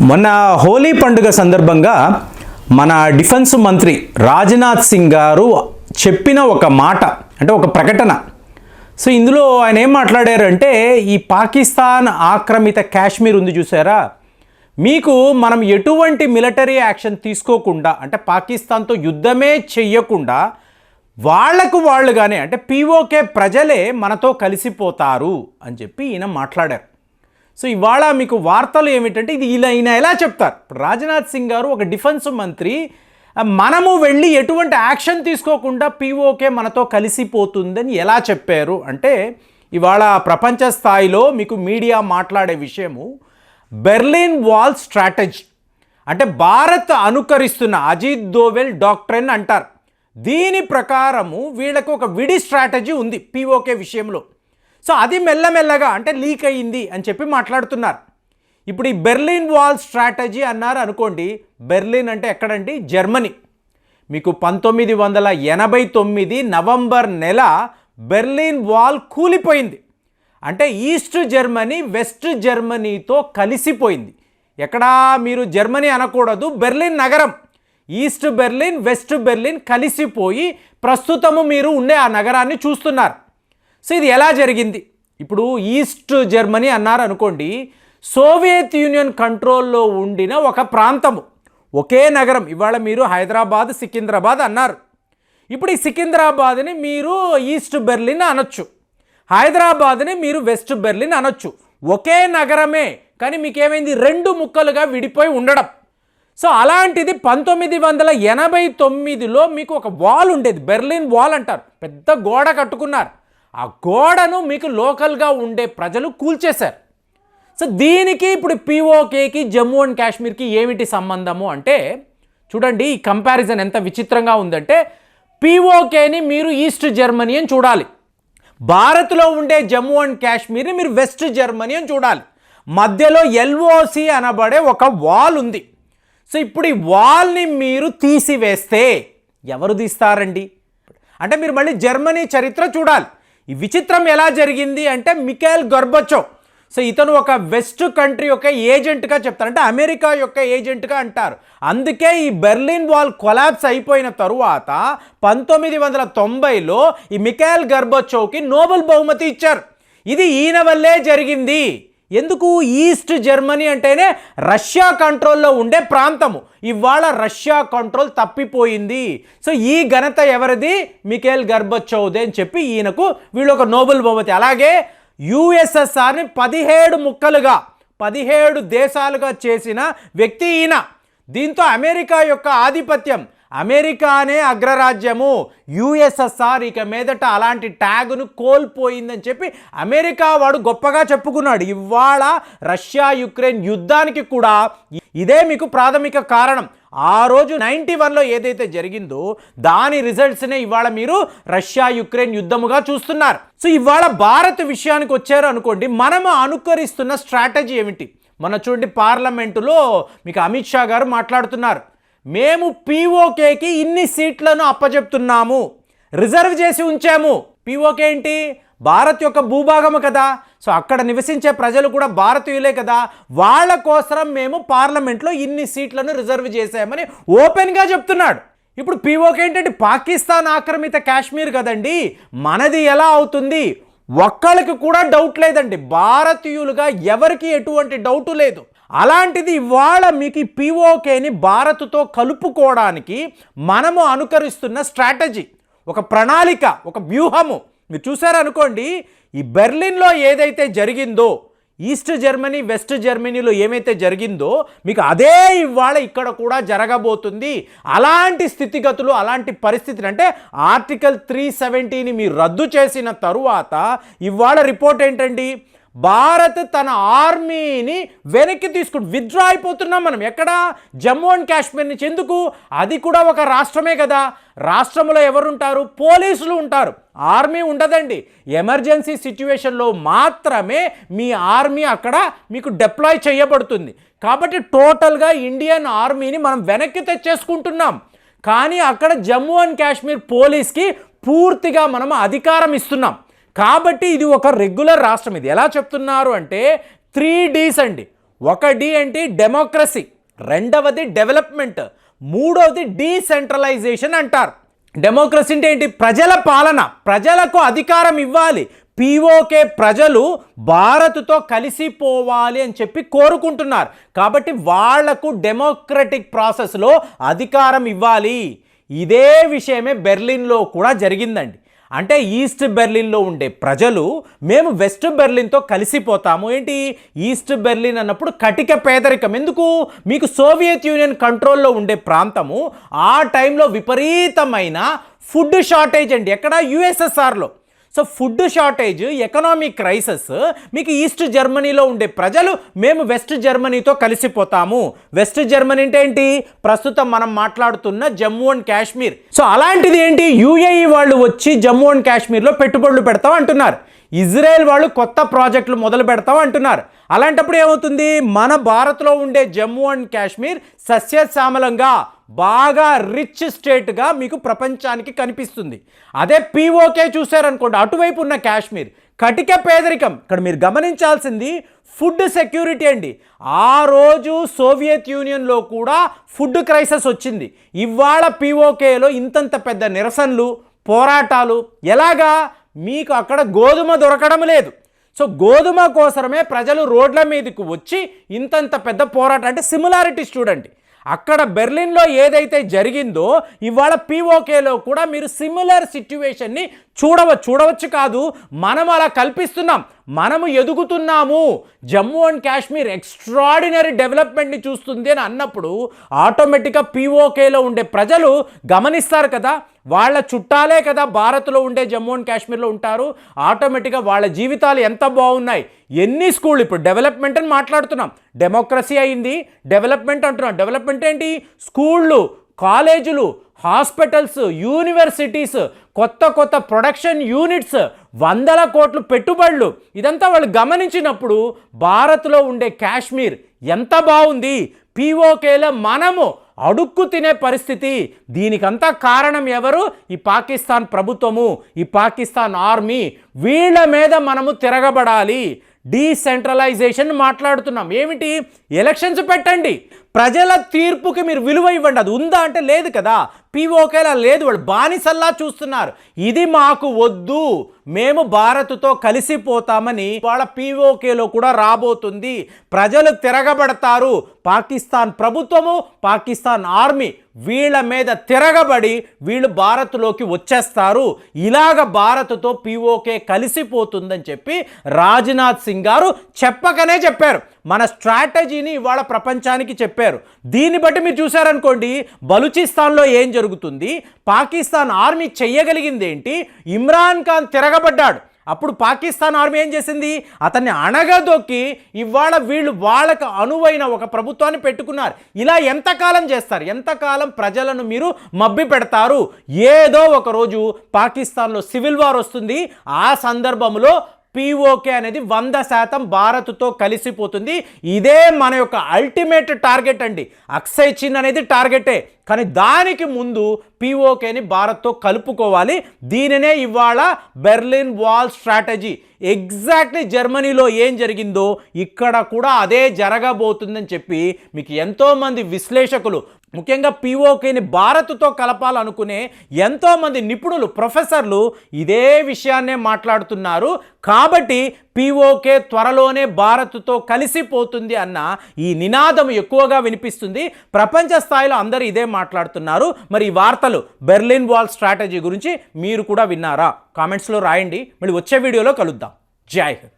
మొన్న హోలీ పండుగ సందర్భంగా మన డిఫెన్స్ మంత్రి రాజ్నాథ్ సింగ్ గారు చెప్పిన ఒక మాట అంటే ఒక ప్రకటన. సో ఇందులో ఆయన ఏం మాట్లాడారంటే ఈ పాకిస్తాన్ ఆక్రమిత కాశ్మీర్ ఉంది చూసారా? మీకు మనం ఎటువంటి మిలిటరీ యాక్షన్ తీసుకోకుండా అంటే పాకిస్తాన్తో యుద్ధమే చెయ్యకుండా వాళ్ళకు వాళ్ళుగానే అంటే పీఓకే ప్రజలే మనతో కలిసిపోతారు అని చెప్పి ఈయన మాట్లాడారు. సో ఇవాళ మీకు వార్తలు ఏమిటంటే ఇది ఇలా ఈయన ఎలా చెప్తారు? ఇప్పుడు రాజ్నాథ్ సింగ్ గారు ఒక డిఫెన్స్ మంత్రి మనము వెళ్ళి ఎటువంటి యాక్షన్ తీసుకోకుండా పీఓకే మనతో కలిసిపోతుందని ఎలా చెప్పారు? అంటే ఇవాళ ప్రపంచ స్థాయిలో మీకు మీడియా మాట్లాడే విషయము బెర్లిన్ వాల్ స్ట్రాటజీ. అంటే భారత్ అనుకరిస్తున్న అజిత్ దోవెల్ డాక్ట్రెన్ అంటారు. దీని ప్రకారము వీళ్ళకు ఒక విడి స్ట్రాటజీ ఉంది పీఓకే విషయంలో. సో అది మెల్లమెల్లగా అంటే లీక్ అయ్యింది అని చెప్పి మాట్లాడుతున్నారు. ఇప్పుడు ఈ బెర్లిన్ వాల్ స్ట్రాటజీ అన్నారు అనుకోండి బెర్లిన్ అంటే ఎక్కడండి? జర్మనీ. మీకు పంతొమ్మిది వందల ఎనభై తొమ్మిది నవంబర్ నెల బెర్లిన్ వాల్ కూలిపోయింది. అంటే ఈస్ట్ జర్మనీ వెస్ట్ జర్మనీతో కలిసిపోయింది. ఎక్కడా మీరు జర్మనీ అనకూడదు బెర్లిన్ నగరం. ఈస్ట్ బెర్లిన్ వెస్ట్ బెర్లిన్ కలిసిపోయి ప్రస్తుతము మీరు ఉండే ఆ నగరాన్ని చూస్తున్నారు. సో ఇది ఎలా జరిగింది? ఇప్పుడు ఈస్ట్ జర్మనీ అన్నారు అనుకోండి సోవియత్ యూనియన్ కంట్రోల్లో ఉండిన ఒక ప్రాంతము ఒకే నగరం ఇవాళ మీరు హైదరాబాద్ సికింద్రాబాద్ అన్నారు. ఇప్పుడు ఈ సికింద్రాబాద్ని మీరు ఈస్ట్ బెర్లిన్ అనొచ్చు హైదరాబాద్ని మీరు వెస్ట్ బెర్లిన్ అనొచ్చు. ఒకే నగరమే కానీ మీకేమైంది? రెండు ముక్కలుగా విడిపోయి ఉండడం. సో అలాంటిది పంతొమ్మిది వందల ఎనభై తొమ్మిదిలో మీకు ఒక వాల్ ఉండేది బెర్లిన్ వాల్ అంటారు. పెద్ద గోడ కట్టుకున్నారు. ఆ గోడను మీకు లోకల్గా ఉండే ప్రజలు కూల్చేశారు. సో దీనికి ఇప్పుడు పీఓకేకి జమ్మూ అండ్ కాశ్మీర్కి ఏమిటి సంబంధము అంటే చూడండి ఈ కంపారిజన్ ఎంత విచిత్రంగా ఉందంటే పీఓకేని మీరు ఈస్ట్ జర్మనీ అని చూడాలి. భారత్లో ఉండే జమ్మూ అండ్ కాశ్మీర్ని మీరు వెస్ట్ జర్మనీ అని చూడాలి. మధ్యలో ఎల్ఓసి అనబడే ఒక వాల్ ఉంది. సో ఇప్పుడు ఈ వాల్ని మీరు తీసివేస్తే ఎవరు తీస్తారండి? అంటే మీరు మళ్ళీ జర్మనీ చరిత్ర చూడాలి. ఈ విచిత్రం ఎలా జరిగింది అంటే మికేల్ గర్బచో సో ఇతను ఒక వెస్ట్ కంట్రీ యొక్క ఏజెంట్గా చెప్తారు. అంటే అమెరికా యొక్క ఏజెంట్గా అంటారు. అందుకే ఈ బెర్లిన్ వాల్ కొలాబ్స్ అయిపోయిన తరువాత పంతొమ్మిది వందల తొంభైలో ఈ మికేల్ గర్బచోకి నోబెల్ బహుమతి ఇచ్చారు. ఇది ఈయన వల్లే జరిగింది. ఎందుకు ఈస్ట్ జర్మనీ అంటేనే రష్యా కంట్రోల్లో ఉండే ప్రాంతము. ఇవాళ రష్యా కంట్రోల్ తప్పిపోయింది. సో ఈ ఘనత ఎవరిది? మికేల్ గర్బచౌదే అని చెప్పి ఈయనకు వీళ్ళు ఒక నోబెల్ బహుమతి. అలాగే యుఎస్ఎస్ఆర్ని పదిహేడు ముక్కలుగా పదిహేడు దేశాలుగా చేసిన వ్యక్తి ఈయన. దీంతో అమెరికా యొక్క ఆధిపత్యం అమెరికానే అగ్రరాజ్యము యుఎస్ఎస్ఆర్ ఇక మీదట అలాంటి ట్యాగును కోల్పోయిందని చెప్పి అమెరికా వాడు గొప్పగా చెప్పుకున్నాడు. ఇవాళ రష్యా యుక్రెయిన్ యుద్ధానికి కూడా ఇదే మీకు ప్రాథమిక కారణం. ఆ రోజు నైంటీ వన్లో ఏదైతే జరిగిందో దాని రిజల్ట్స్నే ఇవాళ మీరు రష్యా యుక్రెయిన్ యుద్ధముగా చూస్తున్నారు. సో ఇవాళ భారత్ విషయానికి వచ్చారు అనుకోండి మనము అనుకరిస్తున్న స్ట్రాటజీ ఏమిటి? మన చూడండి పార్లమెంటులో మీకు అమిత్ షా గారు మాట్లాడుతున్నారు. మేము పీఓకేకి ఇన్ని సీట్లను అప్పచెప్తున్నాము రిజర్వ్ చేసి ఉంచాము. పీఓకే ఏంటి? భారత్ యొక్క భూభాగము కదా. సో అక్కడ నివసించే ప్రజలు కూడా భారతీయులే కదా. వాళ్ళ కోసం మేము పార్లమెంట్లో ఇన్ని సీట్లను రిజర్వ్ చేశామని ఓపెన్గా చెప్తున్నాడు. ఇప్పుడు పీఓకే ఏంటంటే పాకిస్తాన్ ఆక్రమిత కాశ్మీర్ కదండి. మనది ఎలా అవుతుంది? ఒక్కళ్ళకి కూడా డౌట్ లేదండి. భారతీయులుగా ఎవరికి ఎటువంటి డౌట్ లేదు. అలాంటిది ఇవాళ మీకు ఈ పీఓకేని భారత్తో కలుపుకోవడానికి మనము అనుకరిస్తున్న స్ట్రాటజీ ఒక ప్రణాళిక ఒక వ్యూహము. మీరు చూసారనుకోండి ఈ బెర్లిన్లో ఏదైతే జరిగిందో ఈస్ట్ జర్మనీ వెస్ట్ జర్మనీలో ఏమైతే జరిగిందో మీకు అదే ఇవాళ ఇక్కడ కూడా జరగబోతుంది. అలాంటి స్థితిగతులు అలాంటి పరిస్థితులు అంటే ఆర్టికల్ త్రీ సెవెంటీని మీరు రద్దు చేసిన తరువాత ఇవాళ రిపోర్ట్ ఏంటండి? భారత్ తన ఆర్మీని వెనక్కి తీసుకుని విత్డ్రా అయిపోతున్నాం మనం. ఎక్కడ? జమ్మూ అండ్ కాశ్మీర్ నుంచి. ఎందుకు? అది కూడా ఒక రాష్ట్రమే కదా. రాష్ట్రంలో ఎవరుంటారు? పోలీసులు ఉంటారు. ఆర్మీ ఉండదండి. ఎమర్జెన్సీ సిచ్యువేషన్లో మాత్రమే మీ ఆర్మీ అక్కడ మీకు డిప్లాయ్ చేయబడుతుంది. కాబట్టి టోటల్గా ఇండియన్ ఆర్మీని మనం వెనక్కి తెచ్చేసుకుంటున్నాం. కానీ అక్కడ జమ్మూ అండ్ కాశ్మీర్ పోలీస్కి పూర్తిగా మనం అధికారం ఇస్తున్నాం. కాబట్టి ఇది ఒక రెగ్యులర్ రాష్ట్రం ఇది. ఎలా చెప్తున్నారు అంటే త్రీ డీస్ అండి. ఒక డి అంటే డెమోక్రసీ. రెండవది డెవలప్మెంట్. మూడవది డీసెంట్రలైజేషన్ అంటారు. డెమోక్రసీ అంటే ఏంటి? ప్రజల పాలన. ప్రజలకు అధికారం ఇవ్వాలి. పీఓకే ప్రజలు భారత్తో కలిసిపోవాలి అని చెప్పి కోరుకుంటున్నారు. కాబట్టి వాళ్ళకు డెమోక్రటిక్ ప్రాసెస్లో అధికారం ఇవ్వాలి. ఇదే విషయమే బెర్లిన్లో కూడా జరిగిందండి. అంటే ఈస్ట్ బెర్లిన్లో ఉండే ప్రజలు మేము వెస్ట్ బెర్లిన్తో కలిసిపోతాము. ఏంటి? ఈస్ట్ బెర్లిన్ అన్నప్పుడు కటిక పేదరికం. ఎందుకు? మీకు సోవియట్ యూనియన్ కంట్రోల్లో ఉండే ప్రాంతము ఆ టైంలో విపరీతమైన ఫుడ్ షార్టేజ్ అండి. ఎక్కడ యుఎస్ఎస్ఆర్లో. So food shortage economic crisis మీకు ఈస్ట్ జర్మనీలో ఉండే ప్రజలు మేము వెస్ట్ జర్మనీతో కలిసిపోతాము. వెస్ట్ జర్మనీ అంటే ఏంటి? ప్రస్తుతం మనం మాట్లాడుతున్న జమ్మూ అండ్ కాశ్మీర్. సో అలాంటిది ఏంటి? యూఏఈ వాళ్ళు వచ్చి జమ్మూ అండ్ కాశ్మీర్లో పెట్టుబడులు పెడతాం అంటున్నారు. ఇజ్రాయెల్ వాళ్ళు కొత్త ప్రాజెక్టులు మొదలు పెడతాం అంటున్నారు. అలాంటప్పుడు ఏమవుతుంది? మన భారత్లో ఉండే జమ్మూ అండ్ కాశ్మీర్ సస్యశ్యామలంగా బాగా రిచ్ స్టేట్గా మీకు ప్రపంచానికి కనిపిస్తుంది. అదే పీఓకే చూశారనుకోండి అటువైపు ఉన్న కాశ్మీర్. కటిక పేదరికం. ఇక్కడ మీరు గమనించాల్సింది ఫుడ్ సెక్యూరిటీ అండి. ఆ రోజు సోవియట్ యూనియన్లో కూడా ఫుడ్ క్రైసిస్ వచ్చింది. ఇవాళ పీఓకేలో ఇంతంత పెద్ద నిరసనలు పోరాటాలు. ఎలాగా? మీకు అక్కడ గోధుమ దొరకడం లేదు. సో గోధుమ కోసమే ప్రజలు రోడ్ల మీదకు వచ్చి ఇంతంత పెద్ద పోరాటం. అంటే సిమిలారిటీస్ చూడండి అక్కడ బెర్లిన్లో ఏదైతే జరిగిందో ఇవాళ పీఓకేలో కూడా మీరు సిమిలర్ సిట్యువేషన్ని చూడవచ్చు చూడవచ్చు కాదు. మనం అలా కల్పిస్తున్నాం. మనము ఎదుగుతున్నాము. జమ్మూ అండ్ కాశ్మీర్ ఎక్స్ట్రాడినరీ డెవలప్మెంట్ని చూస్తుంది అని అన్నప్పుడు ఆటోమేటిక్గా పీఓకేలో ఉండే ప్రజలు గమనిస్తారు కదా. వాళ్ళ చుట్టాలే కదా భారత్లో ఉండే జమ్మూ అండ్ కాశ్మీర్లో ఉంటారు. ఆటోమేటిక్గా వాళ్ళ జీవితాలు ఎంత బాగున్నాయి? ఎన్ని స్కూళ్ళు ఇప్పుడు డెవలప్మెంట్ అని మాట్లాడుతున్నాం. డెమోక్రసీ అయింది. డెవలప్మెంట్ అంటున్నాం. డెవలప్మెంట్ ఏంటి? స్కూళ్ళు కాలేజీలు హాస్పిటల్స్ యూనివర్సిటీస్ కొత్త కొత్త ప్రొడక్షన్ యూనిట్స్ వందల కోట్లు పెట్టుబడులు. ఇదంతా వాళ్ళు గమనించినప్పుడు భారత్లో ఉండే కాశ్మీర్ ఎంత బాగుంది? పీఓకేలో మనము అడుక్కు తినే పరిస్థితి. దీనికంతా కారణం ఎవరు? ఈ పాకిస్తాన్ ప్రభుత్వము ఈ పాకిస్తాన్ ఆర్మీ. వీళ్ళ మీద మనము తిరగబడాలి. డీసెంట్రలైజేషన్ మాట్లాడుతున్నాం. ఏమిటి? ఎలక్షన్స్ పెట్టండి. ప్రజల తీర్పుకి మీరు విలువ ఇవ్వండి. అది ఉందా అంటే లేదు కదా. పీఓకేలా లేదు. వాళ్ళు బానిసల్లా చూస్తున్నారు. ఇది మాకు వద్దు. మేము భారత్తో కలిసిపోతామని వాళ్ళ పీఓకేలో కూడా రాబోతుంది. ప్రజలు తిరగబడతారు. పాకిస్తాన్ ప్రభుత్వము పాకిస్తాన్ ఆర్మీ వీళ్ళ మీద తిరగబడి వీళ్ళు భారత్లోకి వచ్చేస్తారు. ఇలాగ భారత్తో పీఓకే కలిసిపోతుందని చెప్పి రాజ్నాథ్ సింగ్ గారు చెప్పకనే చెప్పారు. మన స్ట్రాటజీని ఇవాళ ప్రపంచానికి చెప్పారు. దీన్ని బట్టి మీరు చూసారనుకోండి బలూచిస్తాన్లో ఏం జరుగుతుంది? పాకిస్తాన్ ఆర్మీ చెయ్యగలిగింది ఏంటి ఇమ్రాన్ ఖాన్ తిరగబడ్డాడు. అప్పుడు పాకిస్తాన్ ఆర్మీ ఏం చేసింది? అతన్ని అణగదొక్కి ఇవాళ వీళ్ళు వాళ్ళకు అనువైన ఒక ప్రభుత్వాన్ని పెట్టుకున్నారు. ఇలా ఎంతకాలం చేస్తారు? ఎంతకాలం ప్రజలను మీరు మబ్బి పెడతారు? ఏదో ఒక రోజు పాకిస్తాన్లో సివిల్ వార్ వస్తుంది. ఆ సందర్భంలో పీఓకే అనేది వంద శాతం భారత్తో కలిసిపోతుంది. ఇదే మన యొక్క అల్టిమేట్ టార్గెట్ అండి. అక్సై చిన్ అనేది టార్గెటే కానీ దానికి ముందు పీఓకేని భారత్తో కలుపుకోవాలి. దీనినే ఇవాళ బెర్లిన్ వాల్ స్ట్రాటజీ ఎగ్జాక్ట్లీ జర్మనీలో ఏం జరిగిందో ఇక్కడ కూడా అదే జరగబోతుందని చెప్పి మీకు ఎంతోమంది విశ్లేషకులు ముఖ్యంగా పీఓకేని భారత్తో కలపాలనుకునే ఎంతోమంది నిపుణులు ప్రొఫెసర్లు ఇదే విషయాన్నే మాట్లాడుతున్నారు. కాబట్టి పీఓకే త్వరలోనే భారత్తో కలిసిపోతుంది అన్న ఈ నినాదం ఎక్కువగా వినిపిస్తుంది. ప్రపంచ స్థాయిలో అందరూ ఇదే మాట్లాడుతున్నారు. మరి ఈ వార్తలు బెర్లిన్ వాల్ స్ట్రాటజీ గురించి మీరు కూడా విన్నారా? కామెంట్స్లో రాయండి. మళ్ళీ వచ్చే వీడియోలో కలుద్దాం. జై హింద్.